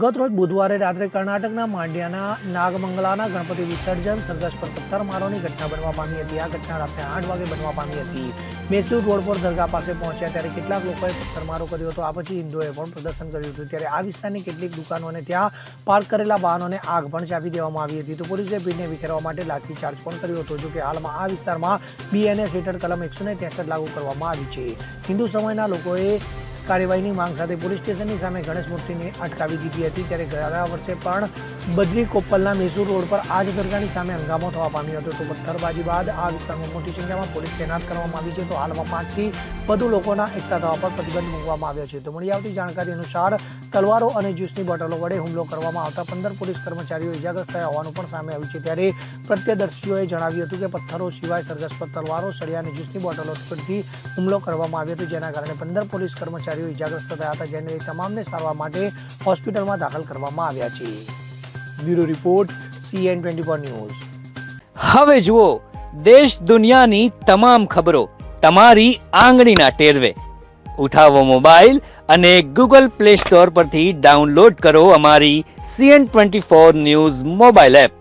ગત રોજ બુધવારે રાત્રે કર્ણાટકના માંડ્યાના નાગમંગલાના ગણપતિ વિસર્જન સરઘસ પર પથ્થરમારોની ઘટના બનવા પામી હતી. આ ઘટના રાત્રે આઠ વાગે બનવા પામી હતી. મેસૂર રોડ પર દરગાહ પાસે પહોંચ્યા ત્યારે કેટલાક લોકોએ પથ્થરમારો કર્યો હતો. આ પછી હિન્દુઓએ પણ પ્રદર્શન કર્યું હતું. ત્યારે આ વિસ્તારની કેટલીક દુકાનો અને ત્યાં પાર્ક કરેલા વાહનોને આગ પણ ચાપી દેવામાં આવી હતી. તો પોલીસે ભીડને વિખેરવા માટે લાઠીચાર્જ પણ કર્યો હતો, જોકે હાલમાં આ વિસ્તારમાં બીએનએસ હેઠળ કલમ એકસો ને લાગુ કરવામાં આવી છે. હિન્દુ સમયના લોકોએ કાર્યવાહીની માંગ સાથે પોલીસ સ્ટેશનની સામે ગણેશ મૂર્તિને અટકાવી દીધી હતી ત્યારે ગયા વર્ષે પણ બદ્રી કોપ્પલના મેસૂર રોડ પર આ જ દરગાહની સામે હંગામો થવા પામ્યો હતો. તો પથ્થરબાજી બાદ આ વિસ્તારમાં મોટી સંખ્યામાં પોલીસ તૈનાત કરવામાં આવી છે. તો હાલમાં પાંચથી વધુ લોકોના એકતા થવા પર પ્રતિબંધ મૂકવામાં આવ્યો છે. તો મળી આવતી જાણકારી અનુસાર તલવારો અને જ્યુસની બોટલો વડે હુમલો કરવામાં આવતા પંદર પોલીસ કર્મચારીઓ ઇજાગ્રસ્ત થયા હોવાનું પણ સામે આવ્યું છે. ત્યારે પ્રત્યદર્શીઓએ જણાવ્યું હતું કે પથ્થરો સિવાય સરઘસ પર તલવારો, સળિયા અને જ્યુસની બોટલો પરથી હુમલો કરવામાં આવ્યો હતો. જેના કારણે પંદર પોલીસ કર્મચારીઓ ઇજાગ્રસ્ત થયા હતા જેને તમામને સારવાર માટે હોસ્પિટલમાં દાખલ કરવામાં આવ્યા છે. Bureau report CN twenty news. હવે જુઓ, દેશ દુનિયાની તમામ ખબરો તમારી આંગળીના ટેરવે. ઉઠાવો મોબાઈલ અને ગૂગલ પ્લે સ્ટોર પરથી ડાઉનલોડ કરો અમારી CN twenty four news mobile app.